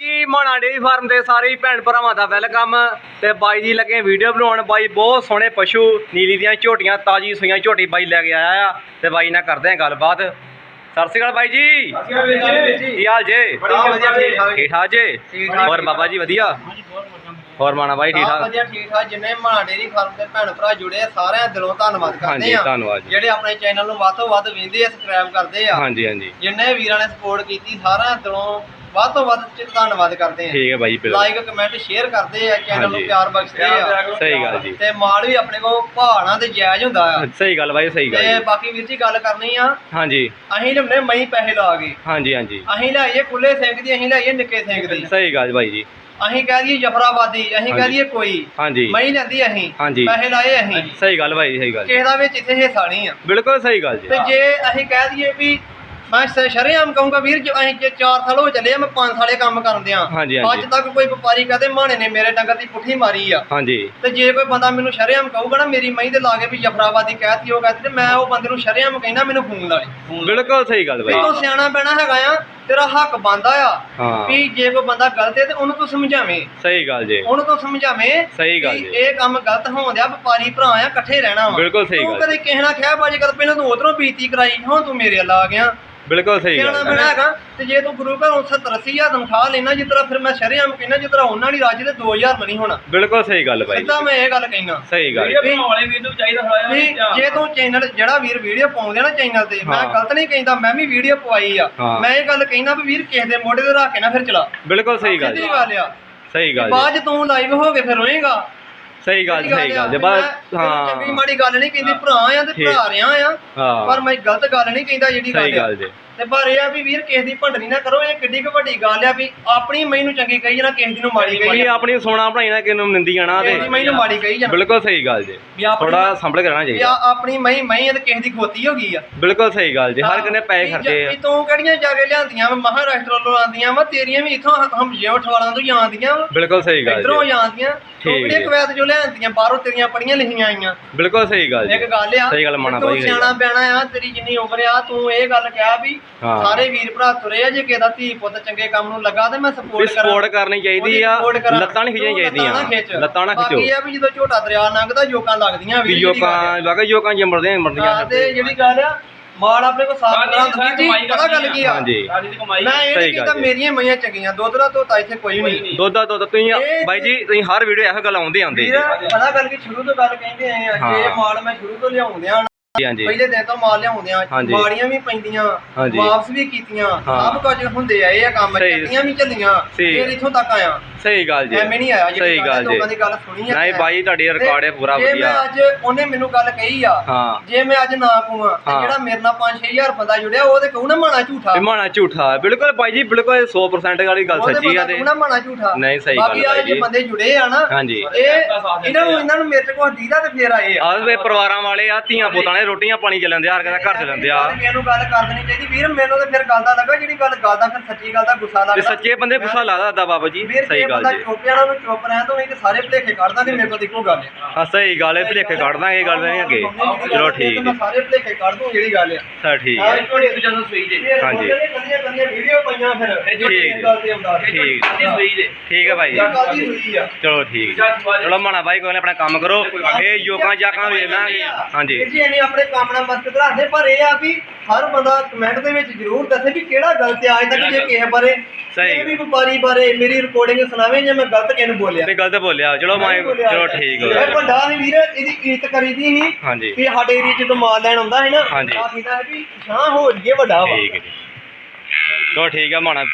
ਜੀ ਮਾਣਾ dairy farm ਦੇ ਸਾਰੇ ਭੈਣ ਭਰਾਵਾਂ ਦਾ ਵੈਲਕਮ। ਤੇ ਬਾਈ ਜੀ ਲੱਗੇ ਵੀਡੀਓ ਬਣਾਉਣ। ਬਾਈ ਬਹੁਤ ਸੋਹਣੇ ਪਸ਼ੂ ਨੀਲੀ ਦੀਆਂ ਝੋਟੀਆਂ ਤਾਜੀ ਸੂਈਆਂ ਝੋਟੀ ਬਾਈ ਲੈ ਕੇ ਆਇਆ ਆ। ਤੇ ਬਾਈ ਨਾਲ ਕਰਦੇ ਆ ਗੱਲਬਾਤ। ਸਤਿ ਸ਼੍ਰੀ ਅਕਾਲ ਬਾਈ ਜੀ। ਕੀ ਹਾਲ ਜੇ? ਠੀਕ ਠਾਕ। ਜੇ। ਹੋਰ ਬਾਬਾ ਜੀ ਵਧੀਆ? ਹੋਰ ਮਾਣਾ ਬਾਈ ਠੀਕ ਠਾਕ? ਵਧੀਆ ਠੀਕ ਠਾਕ। ਜਿੰਨੇ ਮਾਂ ਡੇਰੀ ਫਾਰਮ ਦੇ ਭੈਣ ਭਰਾ ਜੁੜੇ ਆ ਸਾਰਿਆਂ ਦਿਲੋਂ ਧੰਨਵਾਦ ਕਰਦੇ ਹਾਂਜੀ, ਆ। ਜਿਹੜੇ ਆਪਣੇ ਚੈਨਲ ਨੂੰ ਵੱਧ ਤੋਂ ਵੱਧ ਵੇਖਦੇ ਆ ਸਬਸਕ੍ਰਾਈਬ ਕਰਦੇ ਆ। ਹਾਂਜੀ ਹਾਂਜੀ। ਜਿੰਨੇ ਵੀਰਾਂ ਨੇ ਸਪੋਰਟ ਕੀਤੀ ਸਾਰਿਆਂ ਦਿਲੋਂ ਵੱਧ ਤੋਂ ਵੱਧ ਚ ਧੰਨਵਾਦ ਕਰਦੇ ਆ ਠੀਕ ਹੈ ਬਾਈ ਬਿਲਕੁਲ। ਲਾਈਕ ਕਮੈਂਟ ਸ਼ੇਅਰ ਕਰਦੇ ਆ ਚੈਨਲ ਨੂੰ ਹਾਂਜੀ। ਪਿਆਰ ਬਖਸ਼ਦੇ ਆ। ਸਹੀ ਗੱਲ ਜੀ। ਤੇ ਮਾਲ ਵੀ ਆਪਣੇ ਕੋਲ ਭਾਣਾ ਤੇ ਜਾਇਜ਼ ਹੁੰਦਾ ਆ। ਸਹੀ ਗੱਲ ਬਾਈ ਸਹੀ ਗੱਲ ਤੇ ਜੀ। ਬਾਕੀ ਵੀਰ ਜੀ ਗੱਲ ਕਰਨੀ ਆ ਹਾਂਜੀ। ਅਸੀਂ ਲਿਆਉਂਦੇ ਮਈ ਪੈਸੇ ਲਾ ਕੇ। ਹਾਂਜੀ ਹਾਂਜੀ। ਅਸੀਂ ਲਾਈਏ ਖੁੱਲੇ ਸਿੰਘ ਦੀ ਅਸੀਂ ਲਾਈਏ ਨਿੱਕੇ ਸਿੰਘ ਦੀ। ਸਹੀ ਗੱਲ ਬਾਈ ਜੀ। ਅਸੀਂ ਕਹਿ ਦਈਏ ਜਫਰਾਬਾਦੀ ਅਸੀਂ ਕਹਿ ਹਾਂਜੀ। ਦਈਏ ਕੋਈ। ਹਾਂਜੀ। ਮਈ ਲੈਂਦੀ ਅਸੀਂ ਹਾਂਜੀ। ਪੈਸੇ ਲਾਏ ਅਸੀਂ। ਸਹੀ ਗੱਲ ਬਾਈ ਸਹੀ ਗੱਲ। ਕਿਸੇ ਦਾ ਵਿੱਚ ਇੱਥੇ ਹਿੱਸਾ ਨਹੀਂ ਆ। ਬਿਲਕੁਲ ਸਹੀ ਗੱਲ ਜੀ। ਤੇ ਜੇ ਅਸੀਂ ਕਹਿ ਦਈਏ ਵੀ ਮੈਂ ਸ਼- ਸ਼ਰੇਆਮ ਕਹੂੰਗਾ ਵੀਰ ਜੇ ਅਸੀਂ ਜੇ 4 ਸਾਲ ਹੋ ਚੱਲੇ ਆ ਮੈਂ 5 ਸਾਲੇ ਕੰਮ ਕਰਦੇ ਆ ਹਾਂਜੀ, ਹਾਂਜੀ। ਅੱਜ ਤੱਕ ਕੋਈ ਵਪਾਰੀ ਕਹਦੇ ਮਾਣੇ ਨੇ ਮੇਰੇ ਡੰਗਰ ਦੀ ਪੁੱਠੀ ਮਾਰੀ ਆ। ਹਾਂਜੀ। ਤੇ ਜੇ ਕੋਈ ਬੰਦਾ ਮੈਨੂੰ ਸ਼ਰੇਆਮ ਕਹੂਗਾ ਨਾ ਮੇਰੀ ਮਹੀਂ ਦੇ ਲਾਗੇ ਵੀ ਜਫਰਾਬਾਦੀ ਕਹਿਤੀ ਉਹ ਕਹਿਤੀ ਤੇ ਮੈਂ ਉਹ ਬੰਦੇ ਨੂੰ ਸ਼ਰੇਆਮ ਕਹਿਣਾ ਮੈਨੂੰ ਫੋਨ ਲਾ ਲਈ ਬਿਲਕੁਲ ਸਹੀ ਗੱਲ ਵੀ ਬਾਈ। ਤੂੰ ਸਿਆਣਾ ਬੈਣਾ ਹੈਗਾ ਆ ਤੇਰਾ ਹੱਕ ਬੰਦਾ ਆ ਹਾਂ। ਵੀ ਜੇ ਕੋਈ ਬੰਦਾ ਗਲਤ ਹੈ ਤੇ ਉਹਨੂੰ ਤੂੰ ਸਮਝਾਵੇਂ। ਸਹੀ ਗੱਲ ਜੀ। ਉਹਨੂੰ ਤੂੰ ਸਮਝਾਵੇਂ ਸਹੀ ਗੱਲ ਵੀ ਜੀ। ਇਹ ਕੰਮ ਗਲਤ ਹੋਣ ਦਿਆ ਵਪਾਰੀ ਭਰਾ ਆ ਇਕੱਠੇ ਰਹਿਣਾ ਵਾ। ਬਿਲਕੁਲ ਸਹੀ ਤੂੰ ਗੱਲ। ਕਦੇ ਕਿਸੇ ਨਾਲ ਖਿਆ ਬਾਜੀ ਕਰ ਪਹਿਲਾਂ ਤੂੰ ਉਧਰੋਂ ਬੀਤੀ ਕਰਾਈ ਹੁਣ ਤੂੰ ਮੇਰੇ ਵੱਲ ਆ ਗਿਆ। ਬਿਲਕੁਲ ਸਹੀ ਗੱਲ ਹੈਗਾ? ਤੇ ਜੇ ਤੂੰ ਗੁਰੂ ਘਰੋਂ 70 80000 ਤਨਖਾਹ ਲੈਣਾ ਜਿਸ ਤਰ੍ਹਾਂ ਫਿਰ ਮੈਂ ਸ਼ਰੇਆਮ ਕਹਿਣਾ ਜਿਸ ਤਰ੍ਹਾਂ ਉਹਨਾਂ ਦੀ ਰਾਜ ਦੇ 2000 ਨਹੀਂ ਹੋਣਾ। ਬਿਲਕੁਲ ਸਹੀ ਗੱਲ ਬਾਈ। ਸਿੱਧਾ ਮੈਂ ਇਹ ਗੱਲ ਕਹਿਣਾ ਸਹੀ ਗੱਲ। ਵੀ ਵੀ ਜੇ ਤੂੰ ਚੈਨਲ ਜਿਹੜਾ ਵੀਰ ਵੀਡੀਓ ਪਾਉਂਦੇ ਆ ਨਾ ਚੈਨਲ ਤੇ ਮੈਂ ਹਾਂ। ਗਲਤ ਨਹੀਂ ਕਹਿੰਦਾ ਮੈਂ ਵੀ ਵੀਡੀਓ ਪਵਾਈ ਆ। ਹਾਂ। ਮੈਂ ਇਹ ਗੱਲ ਕਹਿਣਾ ਵੀ ਵੀਰ ਕਿਸੇ ਦੇ ਮੋਢੇ ਤੇ ਰੱਖ ਕੇ ਨਾ ਫਿਰ ਚਲਾ। ਬਿਲਕੁਲ ਸਹੀ ਗੱਲ ਸਿੱਧੀ ਜੀ ਗੱਲ ਆ। ਸਹੀ ਗੱਲ ਬਾਅਦ 'ਚ ਤੂੰ ਲਾਈਵ ਹੋ ਕੇ ਫਿਰ ਰੋਏਗਾ। ਸਹੀ ਗੱਲ ਸਹੀ ਗੱਲ ਜੀ ਬਸ ਤੈਨੂੰ ਚੰਗੀ ਹਾਂ ਮਾੜੀ ਗੱਲ ਨਹੀਂ ਕਹਿੰਦੀ ਭਰਾ ਆ ਤੇ। ਭਰਾ ਰਿਆ ਆ ਪਰ ਹਾਂ ਮੈਂ ਗਲਤ ਗੱਲ ਨਹੀਂ ਕਹਿੰਦਾ ਜਿਹੜੀ ਸਹੀ ਗੱਲ ਆ। ਗੱਲ ਜੀ। ਤੇ ਪਰ ਇਹ ਆ ਵੀ ਵੀਰ ਕਿਸੇ ਦੀ ਭੰਡਣੀ ਨਾ ਕਰੋ ਇਹ ਕਿੱਡੀ ਕੁ ਵੱਡੀ ਗੱਲ ਆ ਵੀ ਆਪਣੀ ਮੈਨੂੰ ਚੰਗੀ ਕਹੀ ਜਾਣਾ ਕਿਸੇ ਦੀ ਨੂੰ ਮਾੜੀ ਕਹੀ ਜਾਣਾ। ਆਪਣੀ ਸੋਨਾ ਬਣਾਈ ਨਾ ਕਿਨੂੰ ਨਿੰਦੀ ਜਾਣਾ ਕਿਸੇ ਦੀ ਤੇ ਮੈਨੂੰ ਮਾੜੀ ਕਹੀ ਜਾਣਾ। ਬਿਲਕੁਲ ਸਹੀ ਗੱਲ ਜੀ। ਵੀ ਆਪਣੀ ਥੋੜਾ ਸੰਭਲ ਕੇ ਰਹਿਣਾ ਵੀ ਚਾਹੀਦਾ ਆ- ਆਪਣੀ ਮਈ ਮਈ ਤੇ ਕਿਸੇ ਦੀ ਖੋਤੀ ਹੋ ਗਈ ਆ। ਬਿਲਕੁਲ ਸਹੀ ਗੱਲ ਜੀ ਹਰ ਕਿਨੇ ਪੈਸੇ ਵੀ ਖਰਚੇ ਆ। ਵੀ ਤੂੰ ਕਿਹੜੀਆਂ ਜਾ ਕੇ ਲਿਆਂਦੀਆਂ ਵਾ ਮਹਾਰਾਸ਼ਟਰ ਤੋਂ ਆਂਦੀਆਂ ਵਾ ਤੇਰੀਆਂ ਵੀ ਇਥੋਂ ਹਮਜੇ ਉਠਵਾਲਾਂ ਤੋਂ ਹੀ ਆਂਦੀਆਂ ਵਾ। ਬਿਲਕੁਲ ਸਹੀ ਗੱਲ ਇਧਰੋਂ ਜੀ। ਠੀਕ ਟੋਕਰੀਆਂ ਜੀ। ਕਵੈਤ ਜੋ ਲਿਆਂਦੀਆਂ ਬਾਹਰੋਂ ਤੇਰੀਆਂ ਪੜੀਆਂ ਲਿਖੀਆਂ ਆਈਆਂ। ਬਿਲਕੁਲ ਸਹੀ ਗੱਲ ਇੱਕ ਜੀ। ਗੱਲ ਆ ਸਹੀ ਗੱਲ ਮੰਨਾ ਤੂੰ ਸਹੀ ਸਿਆਣਾ। ਬਿਆਣਾ ਆ ਤੇਰੀ ਜਿੰਨੀ ਉਮਰ ਆ ਤੂੰ ਇਹ ਗੱਲ ਕਿਹਾ ਵੀ ਹਾਂ। ਸਾਰੇ ਵੀਰ ਭਰਾ ਤੁਰੇ ਆ ਜੇ ਕਿਸੇ ਦਾ ਧੀ ਪੁੱਤ ਚੰਗੇ ਕੰਮ ਨੂੰ ਲੱਗਾ ਤੇ ਮੈਂ ਵੀ ਸਪੋਰਟ ਕਰਾਂ ਸਪੋਰਟ ਕਰਨੀ ਚਾਹੀਦੀ ਆ ਉਹਦੀ support ਕਰਾਂ। ਲੱਤਾਂ ਨਹੀਂ ਖਿੱਚਣੀਆਂ ਤੂੰ ਲੱਤਾਂ ਨਾ ਖਿੱਚ। ਚਾਹੀਦੀਆਂ ਲੱਤਾਂ ਨਾ ਬਾਕੀ ਖਿੱਚੋ ਇਹ ਆ ਵੀ ਜਦੋਂ ਝੋਟਾ ਦਰਿਆ ਲੰਘਦਾ ਜੋਕਾਂ ਲੱਗਦੀਆਂ ਵੀ ਆ। ਲੱਗਾ ਜੋਕਾਂ ਜੰਮਰਦੇ ਹਾਂ, ਮਰਦੀਆਂ ਤੇ ਜਿਹੜੀ ਗੱਲ ਆ ਮਾਲ ਆਪਣੇ ਕੋਲ ਸਾਫ਼ ਕਰਾਂ ਵੀਰ ਜੀ ਪਤਾ ਗੱਲ ਕੀ ਆ ਹਾਂਜੀ ਮੈਂ ਇਹ ਸਹੀ ਨਹੀਂ ਗੱਲ ਕਹਿੰਦਾ ਜੀ। ਮੇਰੀਆਂ ਮਈਆਂ ਚੰਗੀਆਂ ਦੁੱਧ ਦਾ ਧੋਤਾ ਇੱਥੇ ਕੋਈ ਨਹੀਂ ਦੁੱਧ ਦਾ ਦੁੱਧ ਤੁਸੀਂ ਇਹ- ਬਾਈ ਜੀ ਤੁਸੀਂ ਹਰ ਵੀਡੀਓ ਇਹੋ ਗੱਲ ਆਉਂਦੇ ਆਉਂਦੇ ਵੀਰ ਪਤਾ ਗੱਲ ਕੀ ਸ਼ੁਰੂ ਤੋਂ ਗੱਲ ਕਹਿੰਦੇ ਆਏ ਆ ਜੇ ਹਾਂ। ਮਾਲ ਮੈਂ ਸ਼ੁਰੂ ਤੋਂ ਲਿਆਉਂਦੇ ਆ ਜੀ ਹਾਂਜੀ ਪਹਿਲੇ ਦਿਨ ਤੋਂ ਮਾਲ ਲਿਆਉਂਦੇ ਆ ਹਾਂਜੀ। ਮਾੜੀਆਂ ਵੀ ਪੈਂਦੀਆਂ ਹਾਂਜੀ। ਵਾਪਸ ਵੀ ਕੀਤੀਆਂ ਹਾਂ। ਸਭ ਕੁਝ ਹੁੰਦੇ ਆ ਇਹ ਕੰਮ ਸਹੀ। ਚੱਲੀਆਂ ਵੀ ਚੱਲੀਆਂ ਸਹੀ। ਫਿਰ ਇੱਥੋਂ ਤੱਕ ਆਇਆ ਸਹੀ ਗੱਲ ਜੀ ਐਵੇਂ ਨਹੀਂ ਆਇਆ ਸਹੀ ਗੱਲ ਜੀ ਲੋਕਾਂ ਦੀ ਗੱਲ ਸੁਣੀ ਆ ਨਹੀਂ ਬਾਈ ਤੁਹਾਡੀ ਰਿਕਾਰਡ ਹੈ ਪੂਰਾ ਜੇ ਮੈਂ ਵਧੀਆ ਅੱਜ ਉਹਨੇ ਮੈਨੂੰ ਗੱਲ ਕਹੀ ਆ ਹਾਂ ਜੇ ਮੈਂ ਅੱਜ ਨਾ ਕਹੂੰਗਾ ਤੇ ਹਾਂ। ਜਿਹੜਾ ਮੇਰੇ ਨਾਲ 5-6000 ਬੰਦਾ ਜੁੜਿਆ ਉਹ ਤੇ ਕਹੂ ਨਾ ਮਾਣਾ ਝੂਠਾ ਵਿਮਾਨਾ ਝੂਠਾ ਬਿਲਕੁਲ ਬਾਈ ਜੀ ਬਿਲਕੁਲ 100% ਵਾਲੀ ਗੱਲ ਸੱਚੀ ਆ ਬੰਦਾ ਤੇ ਕਹੂ ਨਾ ਮਾਣਾ ਝੂਠਾ ਨਹੀਂ, ਸਹੀ ਬਾਕੀ ਗੱਲ ਆ ਬਾਈ ਜੇ ਜੀ। ਬੰਦੇ ਜੁੜੇ ਆ ਨਾ ਹਾਂਜੀ ਇਹ ਇਹਨਾਂ ਨੂੰ ਇਹਨਾਂ ਨੂੰ ਮੇਰੇ ਕੋਲ ਦੀਦਾ ਤੇ ਫੇਰ ਆਏ ਆ ਆਹ ਵੇ ਪਰਿਵਾਰਾਂ ਵਾਲੇ ਆ ਧੀਆਂ ਪੁੱਤਾਂ ਨੇ ਰੋਟੀਆਂ ਪਾਣੀ ਚੱਲਣ ਦੇ ਹਰ ਕਿਸੇ ਦਾ ਘਰ ਚੱਲਣ ਦਿਆ ਮੈਨੂੰ ਗੱਲ ਕਰ ਦੇਣੀ ਚਾਹੀਦੀ ਵੀਰ ਮੈਨੂੰ ਤੇ ਫਿਰ ਗੱਲ ਦਾ ਲੱਗਾ ਜਿਹੜੀ ਗੱਲ ਗੱਲ ਦਾ ਫਿਰ ਸੱਚੀ ਗੱਲ ਦਾ ਗੁੱਸਾ ਤੇ ਲੱਗਦਾ ਸੱਚੇ ਬੰਦੇ ਗੁੱਸਾ ਲੱਗਦਾ ਦਾ ਬਾਬਾ ਜੀ ਵੀਰ ਸਹੀ ਗੱਲ ਜੀ। ਚੁੱਪ ਜਾਣਾ ਉਹਨੂੰ ਚੁੱਪ ਰਹਿਣ ਤੋਂ ਨਹੀਂ ਤੇ ਸਾਰੇ ਭਲੇਖੇ ਕੱਢ ਦਾਂਗੇ ਮੇਰੇ ਕੋਲ ਤਾਂ ਇੱਕੋ ਗੱਲ। ਹੈ ਹਾਂ ਸਹੀ ਗੱਲ ਹੈ ਭਲੇਖੇ ਕੱਢ ਦਾਂਗੇ ਇਹ ਗੱਲ ਨਹੀਂ ਅੱਗੇ। ਚਲੋ ਠੀਕ ਮੈਂ ਜੀ। ਸਾਰੇ ਭਲੇਖੇ ਕੱਢ ਦੂੰ ਜਿਹੜੀ ਗੱਲ ਆ। ਸਰ ਠੀਕ ਹਾਂ। ਤੁਹਾਡੇ ਤੋਂ ਜਦੋਂ ਸੂਈ ਜੇ। ਹਾਂਜੀ। ਕੰਦੀਆਂ ਕੰਦੀਆਂ ਵੀਡੀਓ ਪਈਆਂ ਫਿਰ ਠੀਕ। ਗੱਲ ਤੇ ਆਉਂਦਾ। ਠੀਕ। ਸੂਈ ਜੇ। ਠੀਕ ਹੈ ਭਾਈ ਜੀ। ਗੱਲ ਦੀ ਸੂਈ ਆ। ਚਲੋ ਠੀਕ ਜੀ। ਚਲੋ ਮਾਣਾ ਬਾਈ ਕੋਈ ਨੀ, ਆਪਣਾ ਕੰਮ ਕਰੋ। ਇਹ ਯੋਕਾਂ ਜਾਕਾਂ ਵੇਚ ਲਾਂਗੇ। ਹਾਂਜੀ। ਵੀਰ ਜੀ ਇਹਨੇ ਆਪਣੇ ਕੰਮ ਨਾਲ ਮਸਤ ਰੱਖਦੇ ਪਰ ਇਹ ਆ ਵੀ ਹਰ ਬੰਦਾ ਕਮੈਂਟ ਦੇ ਵਿੱਚ ਜ਼ਰੂਰ ਦੱਸੇ ਵੀ ਕਿਹੜਾ ਗਲਤ ਆ ਅੱਜ ਤੱਕ ਜੇ ਕਿਸੇ ਬਾਰੇ ਸਹੀ। ਵੀ ਵਪਾਰੀ ਬਾਰੇ ਮੇਰੀ ਰਿਕਾਰਡਿੰਗ ਸੁਣਾਵੇ ਜੇ ਮੈਂ ਗਲਤ ਕਿਸੇ ਨੂੰ ਬੋਲਿਆ। ਤੇ ਗਲਤ ਬੋਲਿਆ। ਚਲੋ ਮੈਂ। ਚਲੋ ਠੀਕ ਹੋ ਗਿਆ। ਵੱਡਾ ਨਹੀਂ ਵੀਰ ਇਹਦੀ ਇੱਜ਼ਤ ਕਰੀਦੀ ਸੀ ਵੀ ਸਾਡੇ ਏਰੀਆ ਚ ਜਦੋਂ ਮਾਲ ਲੈਣ ਆਉਂਦਾ ਹੈ ਨਾ। ਹਾਂਜੀ। ਆ ਕਹਿੰਦਾ ਹੈ ਵੀ ਸ਼ਾਹ ਹੋ ਜੀਏ ਵੱਡਾ ਵਾ। ਠੀਕ ਹੈ ਜੀ। ਚਲੋ ਠੀਕ ਹੈ ਮਾਣਾ ਆ,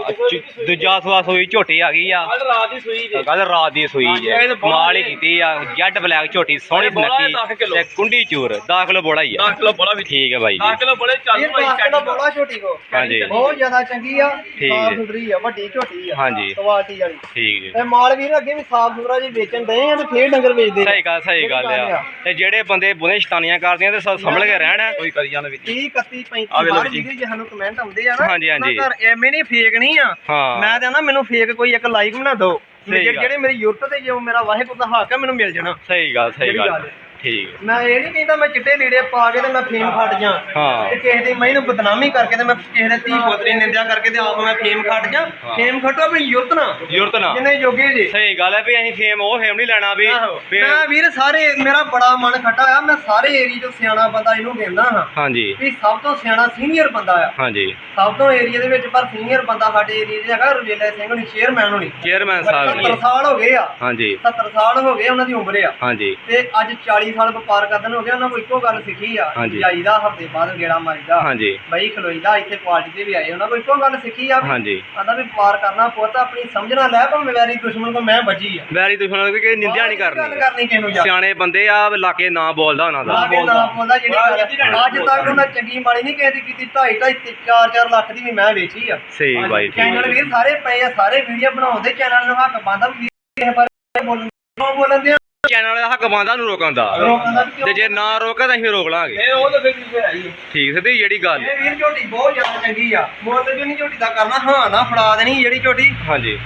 ਚ- ਦੂਜਾ ਸਵਾਸ ਹੋਈ ਝੋਟੀ ਆ ਗਈ ਆ। ਰਾਤ ਦੀ ਸੂਈ ਜੇ। ਕੱਲ ਰਾਤ ਦੀ ਸੂਈ ਜੇ। ਮਾਲ ਹੀ ਜੀ। ਕੀਤੀ ਆ ਜੱਟ ਬਲੈਕ ਝੋਟੀ ਸੋਹਣੀ ਬੋਲਾ ਹੈ ਸੁਨੱਖੀ 10 ਕਿਲੋ। ਤੇ ਕੁੰਡੀ ਚੂਰ 10 ਕਿਲੋ ਬੋਲਾ ਹੀ ਆ। 10 ਕਿਲੋ ਬੜਾ ਵੀ ਠੀਕ ਹੈ ਬਾਈ 10 ਜੀ ਕਿਲੋ ਬੜੇ ਚੱਲ ਇਹ ਭਾਈ ਬਾਸਕਟ ਦਾ ਬੋਲਾ ਛੋਟੀ ਕੋ। ਹਾਂਜੀ। ਬਹੁਤ ਜ਼ਿਆਦਾ ਚੰਗੀ ਆ ਠੀਕ ਸਾਫ਼। ਸੁਥਰੀ ਆ ਵੱਡੀ ਝੋਟੀ ਆ ਹਾਂਜੀ। ਕੁਆਲਿਟੀ ਵਾਲੀ। ਠੀਕ ਜੀ ਤੇ ਮਾਲ ਵੀਰ ਅੱਗੇ ਵੀ ਸਾਫ਼ ਸੁਥਰਾ ਜੀ ਵੇਚਣ ਦਏ ਆ ਤੇ ਫੇਰ ਡੰਗਰ ਵੇਚਦੇ ਸਹੀ ਗੱਲ ਸਹੀ ਗੱਲ ਆ। ਤੇ ਜਿਹੜੇ ਬੰਦੇ ਬੁਨੇ ਸ਼ਤਾਨੀਆਂ ਕਰਦੇ ਆ ਤੇ ਸਭ ਸੰਭਲ ਕੇ ਰਹਿਣ। ਕੋਈ ਕਰੀ ਜਾਣ ਵਿੱਚ। 30 31 35 ਆ ਵੇਖ ਲਓ ਜੀ। 'ਚ ਸਾਨੂੰ ਕਮੈਂਟ ਆਉਂਦੇ ਆ ਨਾ ਹਾਂਜੀ, ਹਾਂਜੀ। ਉਹਨਾਂ ਘਰ ਐਵੇਂ ਨਹੀਂ ਫੇਕ ਨਹੀਂ ਆ। ਹਾਂ। ਮੈਂ ਤਾਂ ਨਾ ਮੈਨੂੰ ਫੇਕ ਕੋਈ ਇੱਕ ਲਾਈਕ ਬਣਾ ਦਿਓ। ਸਹੀ ਜਿਹੜੇ ਗੱਲ। ਜਿਹੜੇ ਮੇਰੀ ਯੂਰਤ ਤੇ ਜੋ ਮੇਰਾ ਵਾਹਿਗੁਰੂ ਦਾ ਹੱਕ ਹੈ ਮੈਨੂੰ ਮਿਲ ਜਾਣਾ। ਸਹੀ ਗੱਲ ਸਹੀ ਜਿਹੜੀ ਗੱਲ। ਗੱਲ ਹੈ। ਠੀਕ ਮੈਂ ਇਹ ਨਹੀਂ ਕਹਿੰਦਾ ਮੈਂ ਚਿੱਟੇ ਲੀੜੇ ਪਾ ਕੇ ਤੇ ਮੈਂ ਫੇਮ ਖੱਟ ਜਾ। ਹਾਂ। ਤੇ ਕਿਸੇ ਦੀ ਮੈਂ ਨੂੰ ਬਦਨਾਮੀ ਕਰਕੇ ਤੇ ਮੈਂ ਕਿਸੇ ਦੇ ਧੀ ਪੁੱਤਰੀ ਨਿੰਦਿਆ ਕਰਕੇ ਤੇ ਆਪ ਮੈਂ ਫੇਮ ਖੱਟ ਜਾ। ਹਾਂ। ਫੇਮ ਖੱਟੋ ਆਪਣੀ ਯੁਰਤ ਨਾ ਜ਼ਰੂਰਤ ਨਾ ਜਿੰਨੇ ਜੋਗੇ ਜੀ। ਸਹੀ ਗੱਲ ਹੈ ਵੀ ਅਸੀਂ ਫੇਮ ਉਹ ਫੇਮ ਨਹੀਂ ਲੈਣਾ ਵੀ ਆਹੋ। ਮੈਂ ਵੀਰ ਸਾਰੇ ਮੇਰਾ ਬੜਾ ਮਨ ਖੱਟਾ ਆ ਮੈਂ ਸਾਰੇ ਏਰੀਆ ਤੋਂ ਸਿਆਣਾ ਬੰਦਾ ਇਹਨੂੰ ਕਹਿੰਦਾ ਹਾਂ। ਹਾਂਜੀ। ਵੀ ਸਭ ਤੋਂ ਸਿਆਣਾ ਸੀਨੀਅਰ ਬੰਦਾ ਆ। ਹਾਂਜੀ। ਸਭ ਤੋਂ ਏਰੀਆ ਦੇ ਵਿੱਚ ਪਰ ਸੀਨੀਅਰ ਬੰਦਾ ਸਾਡੇ ਏਰੀਆ 'ਚ ਹੈਗਾ ਰਜੇਲਾ ਸਿੰਘ ਹੁਣੀ ਚੇਅਰਮੈਨ ਹੁਣੀ। ਚੇਅਰਮੈਨ ਸਾਹਿਬ 70 ਜੀ ਸਾਲ ਹੋ ਗਏ ਆ। ਹਾਂਜੀ। 70 ਸਾਲ ਹੋ ਗਏ ਉਹਨਾਂ ਦੀ ਉਮਰ ਆ। ਹਾਂਜੀ। ਤੇ ਅੱਜ 40 ਸਾਲ ਵਪਾਰ ਕਰਨ ਹੋ ਗਿਆ ਉਹਨਾਂ ਕੋਲ ਇੱਕੋ ਗੱਲ ਸਿੱਖੀ ਆ ਹਾਂਜੀ। ਜਾਈਦਾ ਹਫ਼ਤੇ ਬਾਅਦ ਗੇੜਾ ਮਾਰੀਦਾ ਹਾਂਜੀ। ਬਈ ਖਲੋਈਦਾ ਇੱਥੇ ਪਾਰਟੀ ਤੇ ਵੀ ਆਏ ਉਹਨਾਂ ਕੋਲ ਇੱਕੋ ਗੱਲ ਸਿੱਖੀ ਆ ਵੀ ਹਾਂਜੀ। ਆਂਦਾ ਵੀ ਵਪਾਰ ਕਰਨਾ ਪੁੱਤ ਆਪਣੀ ਸਮਝਣਾ ਲੈ ਭਾਵੇਂ ਵੈਰੀ ਦੁਸ਼ਮਣ ਕੋ ਮੈਂ ਬਚੀ ਆ। ਵੈਰੀ ਦੁਸ਼ਮਣ ਕੋਈ ਨਿੰਦਿਆ ਨਹੀਂ ਗੱਲ ਕਰਨੀ ਕਰਨੀ ਕਿਹਨੂੰ ਜਾ ਸਿਆਣੇ ਬੰਦੇ ਆ ਲਾਕੇ ਨਾ ਬੋਲਦਾ ਉਹਨਾਂ ਦਾ। ਲਾ ਕੇ ਨਾ ਬੋਲਦਾ। ਜਿਹੜੀ ਗੱਲ ਅੱਜ ਤੱਕ ਉਹਨਾਂ ਚੰਗੀ ਮਾੜੀ ਨਹੀਂ ਕਿਸੇ ਦੀ ਕੀਤੀ 2.5 2.5 4 4 ਲੱਖ ਦੀ ਵੀ ਮੈਂ ਵੇਚੀ ਆ। ਸਹੀ ਬਾਈ ਠੀਕ ਚੈਨਲ ਵੀਰ ਸਾਰੇ ਪਏ ਆ ਸਾਰੇ ਵੀਡੀਓ ਬਣਾਉਂਦੇ ਚੈਨਲ ਨੂੰ ਹੱਕ ਪਾਉਂਦਾ ਵੀ ਕਿਸੇ ਬਾਰੇ ਬੋਲਣ ਕਿਉਂ ਬੋਲਣ ਦੇ ਚੈਨਲ ਦਾ ਹੱਕ ਬੰਦਾ ਨੂੰ ਰੋਕਣ ਦਾ। ਰੋਕਣ ਦਾ ਵੀ ਕਿਉਂ? ਤੇ ਜੇ ਨਾ ਰੋਕਾ ਤਾਂ ਅਸੀਂ ਰੋਕ ਲਾਂਗੇ ਇਹ ਉਹ ਤਾਂ ਫਿਰ ਕੀ ਹੈ ਜੀ? ਠੀਕ ਸਿੱਧੀ ਜਿਹੜੀ ਗੱਲ। ਇਹ ਵੀਰ ਝੋਟੀ ਬਹੁਤ ਜ਼ਿਆਦਾ ਚੰਗੀ ਆ। ਮੁੱਲ ਵੀ ਨਹੀਂ ਝੋਟੀ ਦਾ ਕਰਨਾ ਹਾਂ ਨਾ ਫੜਾ ਦੇਣੀ ਜਿਹੜੀ ਝੋਟੀ। ਹਾਂਜੀ।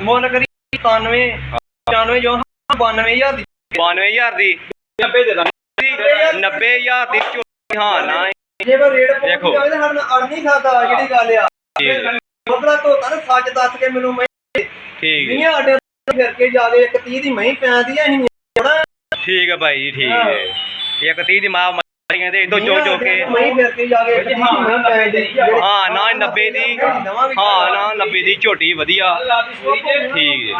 ਮੁੱਲ ਕਰੀ 91 95 ਜੋ 92000 ਦੀ। 92000 ਦੀ। 90 ਦੇ ਦਾਂਗੇ। 90000 ਦੀ ਝੋਟੀ ਹਾਂ ਨਾ ਜੇ ਕੋ ਰੇਟ ਦੇਖੋ। ਪਹੁੰਚ ਜਾਵੇ ਤਾਂ ਨਾਲ ਅੜ ਨਹੀਂ ਸਕਦਾ ਜਿਹੜੀ ਗੱਲ ਆ। ਠੀਕ ਹੈ। ਧੋਤਾ ਨਾ ਸੱਚ ਦੱਸ ਕੇ ਮੈਨੂੰ ਮੈਂ ਠੀਕ ਹੈ। ਆਡੇ ਫਿਰ ਕੇ ਜਾਵੇ ਇੱਕ 30 ਦੀ ਮਹੀਂ ਪੈਂਦੀ ਆ ਅਸੀਂ ਠੀਕ ਹੈ ਭਾਈ ਜੀ ਠੀਕ ਹੈ। ਇੱਕ 30 ਦੀ ਮਾਂ ਮਾਰੀਆਂ ਤੇ ਇਦੋਂ ਚੋ ਚੋ ਕੇ। ਮਹੀਂ ਫਿਰ ਕੇ ਜਾਵੇ ਇੱਕ 30 ਦੀ ਮਹੀਂ ਪੈਂਦੀ ਹਾਂ ਨਾ 90 ਦੀ ਹਾਂ ਨਾ 90 ਦੀ ਝੋਟੀ ਵਧੀਆ। ਠੀਕ ਹੈ।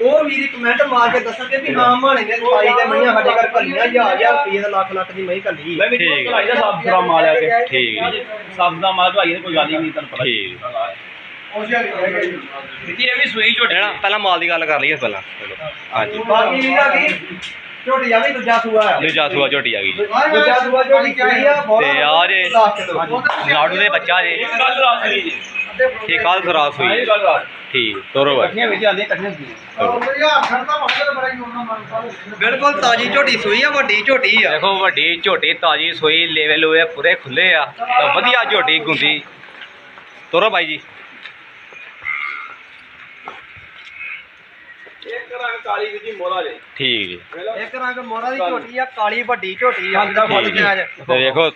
ਉਹ ਵੀਰ ਕਮੈਂਟ ਮਾਰ ਕੇ ਦੱਸਣਗੇ ਵੀ ਹਾਂ ਮਾਣੇ ਨੇ ਸਾਈ ਤੇ ਮਈਆਂ ਸਾਡੇ ਘਰ ਕੱਲੀਆਂ ਹਜ਼ਾਰ ਹਜ਼ਾਰ ਰੁਪਏ ਦਾ ਲੱਖ ਲੱਖ ਦੀ ਮਈ ਕੱਲੀ ਮੈਂ ਵੀ ਠੀਕ ਹੈ। ਦਾ ਸਾਫ਼ ਸੁਥਰਾ ਮਾਲ ਆ ਕੇ। ਠੀਕ ਹੈ ਸਾਫ਼ ਦਾ ਭਾਈ ਕੋਈ ਗੱਲ ਹੀ ਨਹੀਂ ਤੁਹਾਨੂੰ ਪਤਾ ਠੀਕ ਜੀ ਇਹ ਵੀ ਸੂਈ ਝੋਟੀ ਹੈ। ਨਾ ਪਹਿਲਾਂ ਮਾਲ ਦੀ ਗੱਲ ਕਰ ਲਈਏ ਪਹਿਲਾਂ। ਹਾਂਜੀ। ਬਾਕੀ ਵੀਰਾ ਵੀ ਝੋਟੀ ਆ ਵੀ ਦੂਜਾ ਸੂਆ ਆ। ਦੂਜਾ ਸੂਆ ਝੋਟੀ ਆ ਗਈ ਜੀ। ਦੂਜਾ ਸੂਆ ਝੋਟੀ ਕਿਹੜੀ ਆ ਬਹੁਤ ਤੇ ਆ ਜੇ। ਲਾਡੂ ਦੇ ਬੱਚਾ ਜੇ। ਇਹ ਗੱਲ ਰਾਤ ਹੋਈ ਜੀ। ਠੀਕ ਕੱਲ ਸਰਾਸ ਹੋਈ ਇਹ ਗੱਲ ਰਾਤ। ਠੀਕ ਤੋਰੋ ਬਾਈ। ਇਕੱਠੀਆਂ ਵਿੱਚ ਆਉਂਦੀਆਂ ਇਕੱਠੀਆਂ ਸੀ ਬਿਲਕੁਲ ਤਾਜੀ ਝੋਟੀ ਸੂਈ ਆ ਵੱਡੀ ਝੋਟੀ ਆ। ਦੇਖੋ ਵੱਡੀ ਝੋਟੀ ਤਾਜੀ ਸੋਈ ਲੈਵਲ ਹੋਏ ਪੂਰੇ ਖੁੱਲੇ ਆ। ਤਾਂ ਵਧੀਆ ਝੋਟੀ ਗੁੰਦੀ। ਤੋਰੋ ਬਾਈ ਜੀ। ਇੱਕ ਰੰਗ ਕਾਲੀ ਵਿੱਚ ਹੀ ਮੋਲਾ ਜੇ। ਠੀਕ ਜੀ। ਇੱਕ ਰੰਗ ਮੋਰਾ ਦੀ ਝੋਟੀ ਆ ਕਾਲੀ ਵੱਡੀ ਝੋਟੀ ਆ ਠੀਕ ਜੀ। ਤੇ ਦੇਖੋ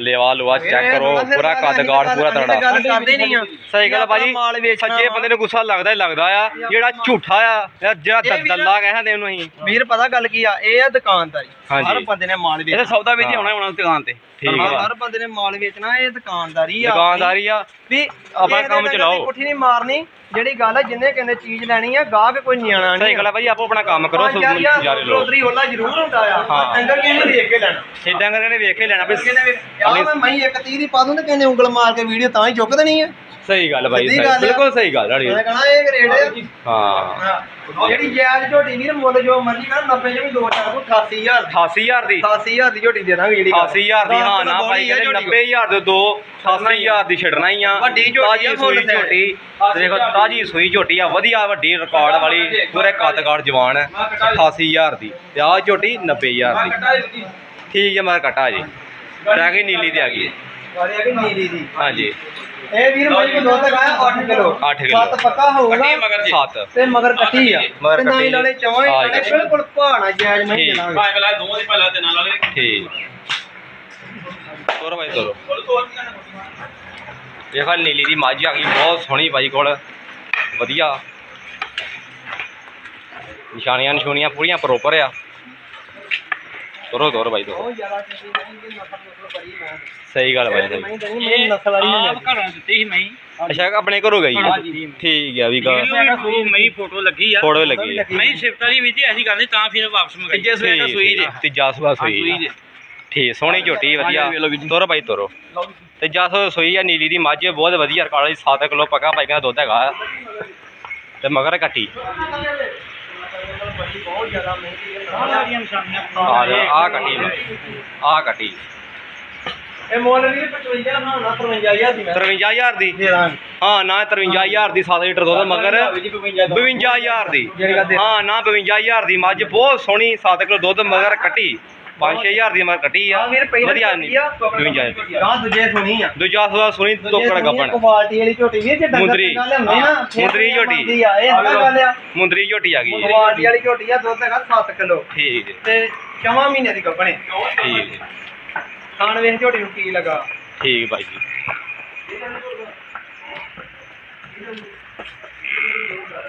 ਲੇਵਾ ਲੁਆ ਚੈੱਕ ਕਰੋ ਪੂਰਾ ਕੱਦ ਗਾੜ ਪੂਰਾ ਤੜਾ ਗੱਲ ਕਰਦੇ ਨਹੀਂ ਆ ਸਹੀ ਗੱਲ ਆ ਭਾਜੀ ਸੱਚੇ ਬੰਦੇ ਨੂੰ ਗੁੱਸਾ ਲੱਗਦਾ ਹੀ ਲੱਗਦਾ ਆ ਜਿਹੜਾ ਝੂਠਾ ਆ ਜਿਹੜਾ ਇਹ ਦੱਲਾ ਕਹਿੰਦੇ ਉਹਨੂੰ ਅਸੀਂ। ਵੀਰ ਪਤਾ ਗੱਲ ਕੀ ਆ? ਇਹ ਆ ਦੁਕਾਨਦਾਰੀ। ਹਰ ਬੰਦੇ ਨੇ ਮਾਲ ਵੇਚਣਾ। ਸੌਦਾ ਵਿੱਚ ਹੀ ਹਾਂ। ਆਉਣਾ ਹੋਣਾ ਦੁਕਾਨ ਤੇ। ਠੀਕ ਹਰ- ਆ ਹਰ ਬੰਦੇ ਨੇ ਮਾਲ ਵੇਚਣਾ ਇਹ ਦੁਕਾਨਦਾਰੀ ਆ। ਦੁਕਾਨਦਾਰੀ ਆ। ਵੀ ਆਪਣਾ ਕੰਮ ਚਲਾਓ। ਪੁੱਠੀ ਨਹੀਂ ਮਾਰਨੀ। ਜਿਹੜੀ ਗੱਲ ਹੈ ਜਿੰਨੇ ਕਹਿੰਦੇ ਚੀਜ਼ ਲੈਣੀ ਆ ਗਾਹਕ ਕੋਈ ਨਿਆਣਾ ਨਹੀਂ ਸਹੀ ਗੱਲ ਆ ਭਾਜੀ ਆਪੋ ਆਪਣਾ ਕੰਮ ਕਰੋ ਸਭ ਜਾਰੇ ਲੋ ਉਧਰੀ होला ਜ਼ਰੂਰ ਹੁੰਦਾ ਆ। ਹਾਂ। ਡੰਗਰ ਕਿਹਨੇ ਵੇਖ ਕੇ ਲੈਣਾ। ਕਰਕੇ ਨੇ ਵੇਖ ਕੇ ਲੈਣਾ ਵੀ ਆ ਮੈਂ ਮਈ ਇੱਕ 30 ਦੀ ਪਾ ਦੂੰ ਤੇ ਕਹਿੰਦੇ ਉਂਗਲ ਮਾਰ ਕੇ ਵੀਡੀਓ ਤਾਂ ਹੀ ਚੁੱਕ ਦੇਣੀ ਆ। ਸਹੀ ਗੱਲ ਭਾਈ ਸਿੱਧੀ ਸਹੀ- ਗੱਲ ਆ। ਬਿਲਕੁਲ ਸਹੀ ਗੱਲ ਤੁਹਾਡੀ ਮੈਂ ਕਹਣਾ ਇਹ ਗ੍ਰੇਡ ਆ। ਹਾਂ। ਹਾਂ। ਜਿਹੜੀ ਜਾਇਜ਼ ਝੋਟੀ ਵੀਰ ਮੁੱਲ ਜੋ ਮਰਜ਼ੀ ਕਰ 90 ਚ ਵੀ ਦੋ ਚਾਰ ਕੋ 88000 ਦੀ। 88000 ਦੀ। 88000 ਦੀ ਝੋਟੀ ਦੇ ਦਾਂਗੇ ਜਿਹੜੀ ਗੱਲ। 88000 ਦੀ ਹਾਂ ਨਾ ਭਾਈ ਕਹਿੰਦੇ 90000 ਦੇ ਦੋ 88000 ਦੀ ਛੱਡਣਾ ਹੀ ਆ। ਵੱਡੀ ਝੋਟੀ ਆ, ਤਾਜੀ ਮੁੱਲ ਸੂਈ ਤੇ। ਝੋਟੀ। ਦੇਖੋ ਤਾਜੀ ਸੂਈ ਝੋਟੀ ਆ ਵਧੀਆ ਵੱਡੀ ਰਿਕਾਰਡ ਵਾਲੀ ਪੂਰੇ ਕੱਦਗਾੜ ਜਵਾਨ ਹੈ। 88000 ਦੀ। ਤੇ ਆ ਝੋਟੀ 90000 ਦੀ। ਠੀਕ ਹੈ ਮੈਂ ਕਟਾ ਜੀ। ਰਹਿ ਗਈ ਨੀਲੀ ਤੇ ਆ ਗਈ। ਆ ਨੀਲੀ ਦੀ। ਹਾਂਜੀ। ਇਹ ਵੀਰ ਮਈ ਕੋ ਦੁੱਧ ਗਾਇਆ 8 ਕਿਲੋ। ਅੱਠ ਕਿੱਲੋ। ਸੱਤ ਪੱਕਾ ਹੋਊਗਾ ਮਗਰ ਜੀ। 7 ਤੇ ਮਗਰ ਕੱਟੀ ਆ। ਮਗਰ ਤੇ ਨਾਲੇ ਕੱਟੀ। ਨਾਲੇ ਚਵਾਂ ਆ ਨਾਲੇ ਜੀ। ਬਿਲਕੁਲ ਭਾਣਾ ਜਾਇਜ਼ ਮੈਂ ਠੀਕ। ਜਲਾਂਗੇ ਭਾਵੇਂ ਪਹਿਲਾਂ ਦੋ ਦੇ ਪਹਿਲਾਂ ਤੇ ਨਾਲ। ਵਾਲੇ ਠੀਕ। ਤੋਰੋ ਭਾਈ ਤੋਰੋ। ਦੇਖੋ ਨੀਲੀ ਦੀ ਮੱਝ ਆ ਗਈ ਬਹੁਤ ਸੋਹਣੀ ਬਾਈ ਕੋਲ। ਵਧੀਆ। ਨਿਸ਼ਾਨੀਆਂ ਨਿਸ਼ੂਨੀਆਂ ਪੂਰੀਆਂ ਪ੍ਰੋਪਰ ਆ। ਤੋਰੋ ਤੋਰੋ ਬਾਈ ਤੋਰੋ। ਮੈਂ ਸਹੀ ਗੱਲ ਬਾਈ ਸਹੀ। ਮੈਂ ਤਾਂ ਨਹੀਂ ਮੈਂ ਨਸਲ ਵਾਲੀ ਨਹੀਂ ਆਪ ਘਰਾਂ ਦਿੱਤੀ ਸੀ ਮੈਂ ਅੱਛਾ ਆਪਣੇ ਘਰੋਂ ਗਈ? ਹਾਂਜੀ। ਠੀਕ ਆ ਵੀ ਗਾ। ਸੂਈ ਮਈ ਫੋਟੋ ਲੱਗੀ ਆ। ਫੋਟੋ ਲੱਗੀ ਆ। ਮੈਂ ਸ਼ਿਫਟ ਵਾਲੀ ਵੀ ਜੀ ਐਸੀ ਗੱਲ ਨਹੀਂ ਤਾਂ ਫਿਰ ਵਾਪਸ ਮੰਗਾਈ। ਤੀਜੇ ਸੂਈ ਦਾ ਸੂਈ ਜੇ। ਤੀਜਾ ਸੂਆ ਸੂਈ ਸੂਈ ਜੇ। ਠੀਕ ਸੋਹਣੀ ਝੋਟੀ ਵਧੀਆ। ਤੋਰੋ ਬਾਈ ਤੋਰੋ। ਤੇ ਜਸ ਸੂਈ ਆ ਨੀਲੀ ਦੀ ਮੱਝ ਬਹੁਤ ਵਧੀਆ ਰਿਕਾਰਡ ਵਾਲੀ 7 ਕਿਲੋ ਪੱਕਾ ਪਾਈ ਕਹਿੰਦਾ ਦੁੱਧ ਹੈਗਾ। ਤੇ ਮਗਰ ਕੱਟੀ ਆ ਆ ਕੱਟੀ ਆ ਕੱਟੀ। ਇਹ ਮੁੱਲ ਵੀ 55 ਹਾਂ ਨਾ 55000 ਦੀ ਮੈਂ। 53000 ਦੀ? ਹਾਂ ਨਾ 53000 ਦੀ 7 ਲੀਟਰ ਦੁੱਧ ਮਗਰ। 52000 ਦੀ। ਹਾਂ ਨਾ 52000 ਦੀ। ਮੱਝ ਬਹੁਤ ਸੋਹਣੀ 7 ਕਿਲੋ ਦੁੱਧ ਮਗਰ ਕੱਟੀ। 5-6000 ਦੀ ਮਰ ਕੱਟੀ ਆ। ਆ ਵੀਰ ਪਹਿਲਾਂ ਵਧੀਆ ਨਹੀਂ। ਦੂਜੀ ਜਾਇਜ਼ ਗਾਂ ਦੂਜੇ ਸੁਣੀ ਆ। ਦੂਜਾ ਸੁਣੀ ਤੋਕੜ ਗੱਬਣ ਕੁਆਲਟੀ ਵਾਲੀ ਝੋਟੀ ਵੀਰ ਜੇ ਡੰਗਰ। ਚੰਗਾ ਲਿਆਉਂਦੇ ਨਾ ਮੁੰਦਰੀ ਝੋਟੀ। ਆ ਇਹ ਗੱਲ ਆ। ਮੁੰਦਰੀ ਝੋਟੀ ਆ ਗਈ। ਜੀ। ਕੁਆਲਟੀ ਵਾਲੀ ਝੋਟੀ ਆ ਦੁੱਧ ਹੈਗਾ 7 ਕਿਲੋ। ਠੀਕ ਜੀ ਤੇ 4 ਮਹੀਨੇ ਦੀ ਠੀਕ ਜੀ ਖਾਣ ਵੇਖ ਝੋਟੀ ਨੂੰ ਕੀ ਲੱਗਾ। ਠੀਕ ਜੀ।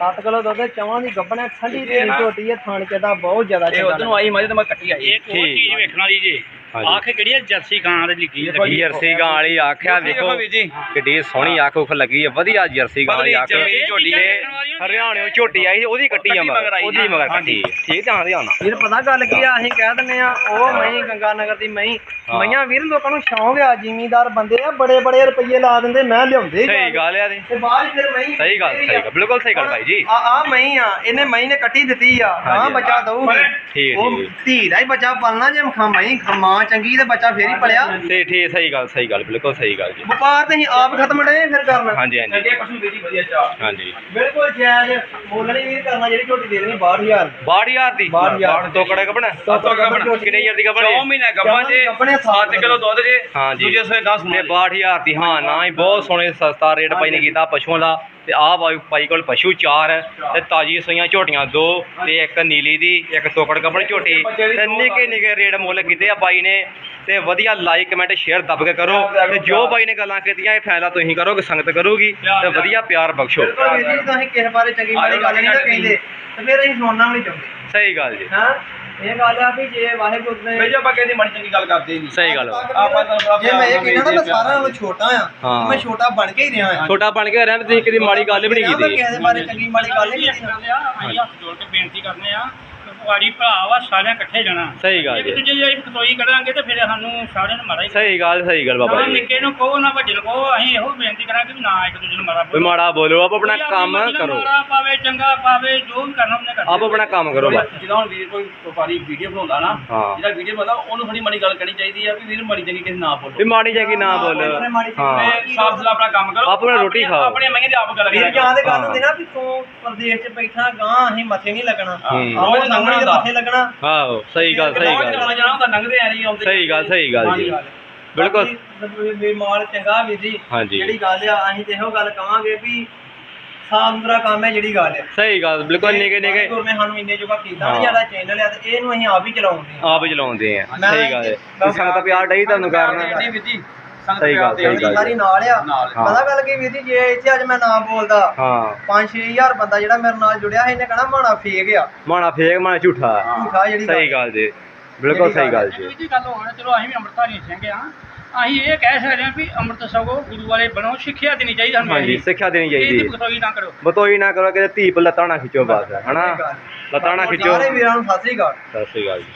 7 ਕਿਲੋ ਦੁੱਧ ਚਵਾਂ ਦੀ ਗੱਭਣੇ ਠੰਡੀ ਤੇ ਝੋਟੀ ਆ ਥਾਣ ਕੇ ਦਾ ਬਹੁਤ ਜ਼ਿਆਦਾ ਚੰਗਾ ਆਈ ਮੱਝ ਤੇ ਮੈਂ ਕੱਟੀ ਆਈ ਇੱਕ ਹੋਰ ਠੀਕ। ਚੀਜ਼ ਵੇਖਣ ਵਾਲੀ ਜੇ। ਆਖ ਕਿਹੜੀ ਹੈ ਜਰਸੀ ਗਾਂ ਦੇ ਲਿਖੀ ਹੈ ਜਰਸੀ ਗਾਂ ਵਾਲੀ ਆਖਿਆ ਦੇਖੋ ਕਿੱਡੀ ਸੋਹਣੀ ਅੱਖ ਉਖ ਲੱਗੀ ਆ ਵਧੀਆ ਜਰਸੀ ਗਾਂ ਵਾਲੀ ਅੱਖ ਚੰਗੀ ਝੋਟੀ ਨੇ। ਹਰਿਆਣਿਓਂ ਝੋਟੀ ਆਈ ਸੀ, ਉਹਦੀ ਕੱਟੀ ਆ ਮਗਰ ਉਹਦੀ ਮਗਰ ਕੱਟੀ ਆ। ਠੀਕ ਧਿਆਨ ਧਿਆਨ ਨਾਲ। ਵੀਰ ਪਤਾ ਗੱਲ ਕੀ ਆ ਅਸੀਂ ਕਹਿ ਦਿੰਨੇ ਆ ਉਹ ਮਹੀਂ ਗੰਗਾ ਨਗਰ ਦੀ ਮਹੀਂ। ਹਾਂ। ਮਈਆਂ ਵੀਰ ਲੋਕਾਂ ਨੂੰ ਸ਼ੌਂਕ ਆ ਜ਼ਿਮੀਂਦਾਰ ਬੰਦੇ ਆ ਬੜੇ ਬੜੇ ਰੁਪਏ ਲਾ ਦਿੰਦੇ ਮੈਂ ਲਿਆਉਂਦੇ ਹੀ ਸਹੀ ਗੱਲ ਆ ਤੇ ਤੇ ਬਾਅਦ 'ਚ ਫਿਰ ਮਹੀਂ ਸਹੀ ਗੱਲ ਸਹੀ ਗੱਲ ਬਿਲਕੁਲ ਸਹੀ ਗੱਲ ਭਾਈ ਜੀ। ਆ ਆ ਮਹੀਂ ਆ ਇਹਨੇ ਮਹੀਂ ਨੇ ਕੱਟੀ ਦਿੱਤੀ ਆ ਹਾਂ ਹਾਂਜੀ। ਬੱਚਾ ਦਊਗੀ ਠੀਕ ਉਹ ਠੀਕ ਧੀ ਦਾ ਹੀ ਬੱਚਾ ਪਲਣਾ ਜੇ ਮਖਾ ਮਹੀਂ ਮਾਂ ਚੰਗੀ ਤੇ ਬੱਚਾ ਫੇਰ ਹੀ ਪਲਿਆ ਤੇ ਠੀਕ ਸਹੀ ਗੱਲ ਸਹੀ ਗੱਲ ਬਿਲਕੁਲ ਸਹੀ ਗੱਲ ਜੀ। ਵਪਾਰ ਤੇ ਅਸੀਂ ਆਪ ਖਤਮ ਡੇ ਫਿਰ ਕਰਨਾ। ਹਾਂਜੀ ਹਾਂਜੀ। ਪਸ਼ੂ ਦੇ ਦੀ ਵਧੀਆ ਚਾਹ। ਹਾਂਜੀ। ਬਿਲਕੁਲ ਜਾਇਜ਼ ਬੋਲਣੀ ਵੀ ਕਰਨਾ ਜਿਹੜੀ ਝੋਟੀ ਦੇ ਦੇਣੀ 62000 62000 ਦੀ। 62,000 ਤੋਕੜਾ ਕਪਣਾ ਤੋਕੜ ਗੱਭਣ। ਕਿੰਨੇ ਹਜ਼ਾਰ ਦੀ ਕਪਣਾ ਮਹੀਨੇ ਗੱਭਣੇ 7 ਕਿਲੋ ਦੁੱਧ ਜੇ। ਹਾਂ ਜੀ ਦੂਜੇ ਸੂਏ ਦਸ ਤੇ 62000 ਦੀ ਹਾਂ ਨਾ ਹੀ ਬਹੁਤ ਸੋਹਣੇ ਸਸਤਾ ਰੇਟ ਪਾਈ ਨੇ ਕੀਤਾ ਪਸ਼ੂਆਂ ਦਾ। ਤੇ ਆਹ ਬਾਈ ਭਾਈ ਕੋਲ ਪਸ਼ੂ ਚਾਰ ਤੇ ਤਾਜੀ ਸੂਈਆਂ ਝੋਟੀਆਂ ਦੋ ਤੇ ਇੱਕ ਨੀਲੀ ਦੀ ਇੱਕ ਤੋਕੜ ਕੱਪੜ ਝੋਟੀ। ਤੇ ਨਿੱਕੇ ਨਿੱਕੇ ਰੇਟ ਮੁੱਲ ਕੀਤੇ ਆ ਬਾਈ ਨੇ। ਤੇ ਵਧੀਆ ਲਾਈਕ ਕਮੈਂਟ ਸ਼ੇਅਰ ਦੱਬ ਕੇ ਕਰੋ। ਤੇ ਜੋ ਬਾਈ ਨੇ ਗੱਲਾਂ ਕੀਤੀਆਂ ਇਹ ਫਾਇਦਾ ਤੁਸੀਂ ਕਰੋਗੇ ਸੰਗਤ ਕਰੂਗੀ। ਤੇ ਵਧੀਆ ਪਿਆਰ ਬਖਸ਼ੋ। ਬਿਲਕੁਲ ਵੀਰ ਜੀ ਤਾਂ ਅਸੀਂ ਕਿਸੇ ਬਾਰੇ ਚੰਗੀ ਮਾੜੀ ਗੱਲ ਨਹੀਂ ਕਹਿੰਦੇ। ਤੇ ਫਿਰ ਅਸੀਂ ਸੁਣਨਾ ਵੀ ਨਹੀਂ ਚਾਹੁੰਦੇ। ਸਹੀ ਗੱਲ ਜੀ। ਹਾਂ। ਇਹ ਗੱਲ ਆ ਵੀ ਜੇ ਵਾਹਿਗੁਰੂ ਨੇ ਆਪਾਂ ਕਹਿੰਦੇ ਮਾੜੀ ਚੰਗੀ ਗੱਲ ਕਰਦੇ ਨਹੀਂ। ਸਹੀ ਗੱਲ ਵਾ। ਆਪਾਂ ਤਾਂ ਜੇ ਮੈਂ ਇਹ ਕਹਿੰਦਾ ਨਾ ਮੈਂ ਸਾਰਿਆਂ ਨਾਲੋਂ ਛੋਟਾ ਆ। ਮੈਂ ਛੋਟਾ ਬਣ ਕੇ ਹੀ ਰਿਹਾ ਆ। ਛੋਟਾ ਬਣ ਕੇ ਰਹਿ ਤੁਸੀਂ ਕਦੀ ਮਾੜੀ ਗੱਲ ਵੀ ਨਹੀਂ ਮੈਂ ਕੀਤੀ। ਕਿਸੇ ਦੇ ਬਾਰੇ ਚੰਗੀ ਮਾੜੀ ਗੱਲ ਨਹੀਂ ਕੀਤੀ ਅਸੀਂ ਹੱਥ ਜੋੜ ਕੇ ਬੇਨਤੀ ਕਰਨੇ ਆ ਵਾੜੀ ਭਰਾ ਵਾ ਸਾਰਿਆਂ ਇਕੱਠੇ ਜਾਣਾ। ਸਹੀ ਗੱਲ ਇੱਕ ਜੀ। ਦੂਜੇ ਕਤੋਈ ਕਰਾਂਗੇ ਤੇ ਫਿਰ ਸਾਨੂੰ ਸਾਰਿਆਂ ਨੂੰ ਮਾਰਾ ਹੀ ਸਹੀ ਗੱਲ ਸਹੀ ਗੱਲ ਬਾਬਾ ਨਾ ਜੀ। ਨਿੱਕੇ ਨੂੰ ਕਹੋ ਨਾ ਵੱਡੇ ਨੂੰ ਕਹੋ ਅਸੀਂ ਇਹੋ ਬੇਨਤੀ ਕਰਾਂਗੇ ਵੀ ਨਾ ਇੱਕ ਦੂਜੇ ਨੂੰ ਮਾਰਾ ਵੀ ਮਾੜਾ ਬੋਲੋ ਆਪ ਆਪਣਾ ਕੋਈ ਕੰਮ ਆਪਣੀ ਕਰੋ। ਮਾੜਾ ਪਾਵੇ ਚੰਗਾ ਪਾਵੇ ਜੋ ਵੀ ਕਰਨਾ ਉਹਨੇ ਕਰਨਾ। ਆਪ ਆਪਣਾ ਕੰਮ ਕਰੋ ਬਸ। ਜਦੋਂ ਹੁਣ ਵੀਰ ਕੋਈ ਵਪਾਰੀ ਵੀਡੀਓ ਬਣਾਉਂਦਾ ਨਾ ਹਾਂ। ਜਿਹੜਾ ਵੀਡੀਓ ਬਣਾਉਂਦਾ ਉਹਨੂੰ ਥੋੜੀ ਮਾੜੀ ਗੱਲ ਕਰਨੀ ਚਾਹੀਦੀ ਆ ਵੀ ਵੀਰ ਮਾੜੀ ਚੰਗੀ ਕਿਸੇ ਨਾ ਬੋਲੋ। ਵੀ ਮਾੜੀ ਚੰਗੀ ਨਾ ਬੋਲ। ਹਾਂ। ਸਾਫ਼ ਸੁਥਰਾ ਆਪਣਾ ਕੰਮ ਕਰੋ। ਆਪਣਾ ਰੋਟੀ ਖਾਓ। ਆਪਣੇ ਮਹੀਨੇ ਦੀ ਆਪ ਗੱਲ ਵੀਰ ਕਰਿਆ ਜਾਂ ਦੇ ਗੱਲ। ਹੁੰਦੀ ਨਾ ਵੀ ਤੂੰ ਪ੍ਰਦੇਸ਼ 'ਚ ਬੈਠਾ ਗਾਂ ਅਸੀਂ ਮੱਥੇ ਨਹੀਂ ਲੱਗਣਾ। ਹੂੰ। ਆਹ ਲੰਘਣੀ ਤੇ ਮੱਥੇ ਲੱਗਣਾ। ਆਹੋ ਸਹੀ ਗੱਲ ਸਹੀ ਗੱਲ। ਜਾਣਾ ਹੁੰਦਾ ਲੰਘਦੇ ਆ ਜੀ ਆਉਂਦੇ ਸਹੀ ਗੱਲ ਸਹੀ ਗੱਲ ਜੀ। ਬਿਲਕੁਲ। ਵੀ ਮਾਲ ਚੰਗਾ ਵੀਰ ਜੀ। ਜਿਹੜੀ ਗੱਲ ਆ ਅਸੀਂ ਤੇ ਇਹੋ ਗੱਲ ਕਵਾਂਗੇ ਵੀ ਸਾਫ਼ ਕੰਮ ਹੈ ਜਿਹੜੀ ਗੱਲ ਆ। ਸਹੀ ਗੱਲ ਬਿਲਕੁਲ ਨਿਕੇ ਨਿਕੇ ਨੇ ਸਾਨੂੰ ਇੰਨੇ ਜੋਗਾ ਕੀਤਾ ਹਾਂ। ਨਹੀਂ ਜ਼ਿਆਦਾ ਚੈਨਲ ਆ ਤੇ ਇਹਨੂੰ ਅਸੀਂ ਆਪ ਹੀ ਚਲਾਉਂਦੇ ਆ। ਆਪ ਚਲਾਉਂਦੇ ਆ। ਮੈਂ- ਸਹੀ ਗੱਲ ਹੈ। ਵੀ ਸੰਗਤ ਪਿਆਰ ਡਈ ਤੁਹਾਨੂੰ ਕਰਨਾ। ਜੀ ਵੀਰ ਜੀ। ਸੰਗਤ ਸਹੀ ਗੱਲ, ਪਿਆਰ ਦੇ ਸਹੀ ਗੱਲ। ਸਾਰੀ ਨਾਲ ਆ। ਨਾਲ। ਹਾਂ। ਪਤਾ ਗੱਲ ਕੀ ਵੀਰ ਜੀ ਜੇ ਇੱਥੇ ਅੱਜ ਮੈਂ ਨਾ ਬੋਲਦਾ ਹਾਂ। 5-6000 ਬੰਦਾ ਜਿਹੜਾ ਮੇਰੇ ਨਾਲ ਜੁੜਿਆ ਸੀ ਇਹਨੇ ਕਹਣਾ ਮਾਣਾ ਫੇਕ ਆ। ਮਾਣਾ ਫੇਕ ਮਾਣਾ ਝੂਠਾ। ਝੂਠਾ ਜਿਹੜੀ ਸਹੀ ਗੱਲ। ਜੀ। ਬਿਲਕੁਲ ਸਹੀ ਗੱਲ ਜੀ। ਇਹ ਜੀ ਗੱਲ ਹੋਣਾ ਚਲੋ ਅਸੀਂ ਵੀ ਅੰਮ੍ਰਿਤਧਾਰੀ ਸਿੰਘ ਆ ਅਸੀਂ ਇਹ ਕਹਿ ਸਕਦੇ ਹਾਂ ਵੀ ਅੰਮ੍ਰਿਤ ਛਕੋ ਗੁਰੂ ਵਾਲੇ ਬਣੋ ਸਿੱਖਿਆ ਦੇਣੀ ਚਾਹੀਦੀ ਸਾਨੂੰ ਹਾਂਜੀ ਸਿੱਖਿਆ ਦੇਣੀ ਚਾਹੀਦੀ। ਬਤੋਈ ਨਾ ਕਰੋ। ਬਤੋਈ ਨਾ ਕਰੋ ਕਿ ਧੀ ਲੱਤਾਂ ਨਾ ਖਿੱਚੋ ਬਸ। ਹਨਾ? ਲੱਤਾਂ ਨਾ ਖਿੱਚੋ। ਸਾਰੇ ਵੀਰਾਂ ਨੂੰ ਸਤਿ ਸ੍ਰੀ ਅਕਾਲ। ਸਤਿ ਸ੍ਰੀ ਅਕਾਲ ਜੀ।